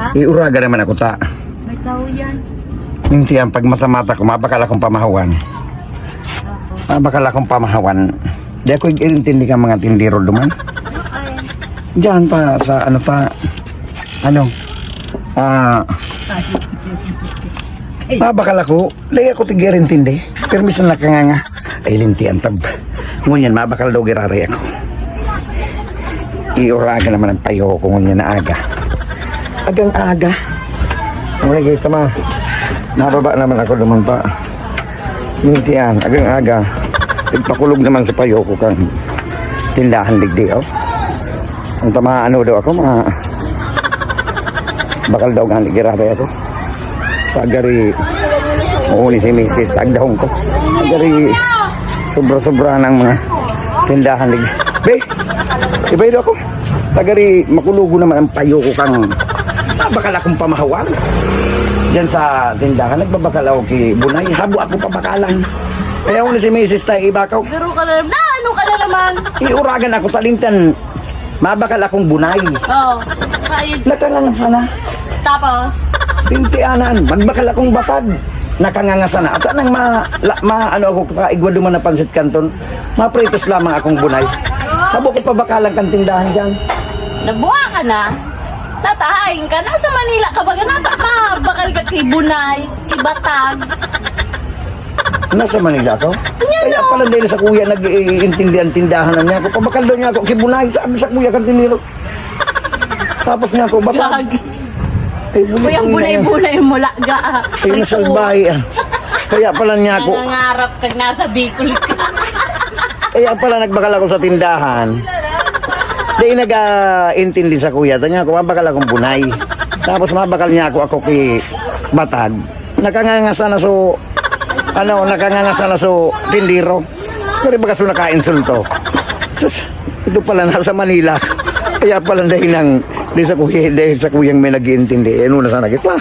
Ha? Iuraga naman ako ta. May tao yan. Hindi yan, pag mata-mata ko, mabakal akong pamahawan. Mabakal akong pamahawan. Di ako intindi ka mga tindiro duman. Diyan pa, sa ano pa, ano, ah, mabakal ako. Di ako tigirin tindi. Pero minsan nakanganga. Ay, linti ang tab. Ngunyan, mabakal daw girari ako. Iuraga naman ang payo ko ngunyan na aga. Agang aga. Mula guys, sama. Nababa naman ako naman pa. Linti yan, agang aga. Nagpakulog naman sa payo ko kang tindahan digdi, oh. Ang tama ano daw ako, mga bakal daw nga ligirari ako. Pagari, uuli si Mrs. Tagdahong ko. Pagari, sobra-sobra ng mga tindahan lig. Be, iba daw ako. Pagari, makulugo naman ang payo ko kang bakal akong pamahawan. Diyan sa tindahan, nagbabakal ako kay Bunay. Habo ako pabakalan. Kaya ulit si Mrs. tayo ibakaw. Garo ka na. Na, ano ka na naman? Iuragan ako talintan. Mabakal akong bunay. Oo. Oh, side. Nakanganga sana. Tapos, Pintianan. Magbakal akong batag. Nakanganga sana. At anang ma, la, ma ano ako kaigwa duman na pansit kanton. Mapritos lamang akong bunay. Habo ko pa bakalang kang tindahan dyan. nabuha ka na. Tatahain ka. Nasa Manila ka ba? Ganata ka. Bakal ka kay Bunay, kay Batag. Nasa Manila ko. Kaya pala dahil sa kuya nag-iintindihan tindahan na niya ako. Pabakal daw niya ako. Kibunay. Sabi sa kuya kang tiniro. Tapos niya ako. Batag. Gag. Ay, bunay, Kuyang bunay, bunay-bunay mula ga. Ay, nasalbahay. ah. Kaya pala niya ako. Nangangarap kag nasa Bicol ka. Kaya pala nagbakal ako sa tindahan. Di nag-intindi sa kuya. Tanya ko, mabakal akong bunay. Tapos mabakal niya ako ako kay Batag. Nakangangasa na so, ano, nakangangasa na so, tindiro. Pero baka so naka-insulto. Sus, ito pala nasa Manila. Kaya pala dahil ng, di sa kuya, dahil sa kuyang may nag-iintindi. Eh, ano na sana kita.